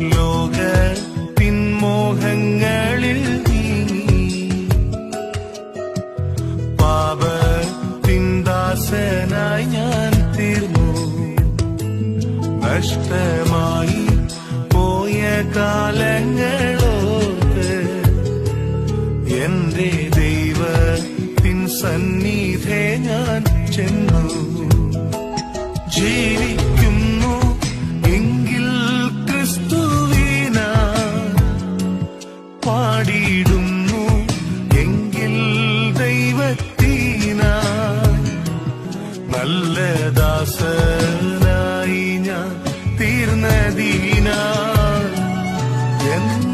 ലോക പിൻമോഹങ്ങളിൽ നീങ്ങി പാപത്തിൻ ദാസനായി ഞാൻ തീർന്നു. നഷ്ടമായി പോയ കാലങ്ങളോർത്ത് എന്റെ ദൈവത്തിൻ സന്നിധേ ഞാൻ ചെന്നു. ജീവിക്കുന്നു പാടിയിടുന്നു. എങ്കിൽ ദൈവത്തിന നല്ല ദാസനായി ഞാൻ തീർന്നതീന. എനിക്ക്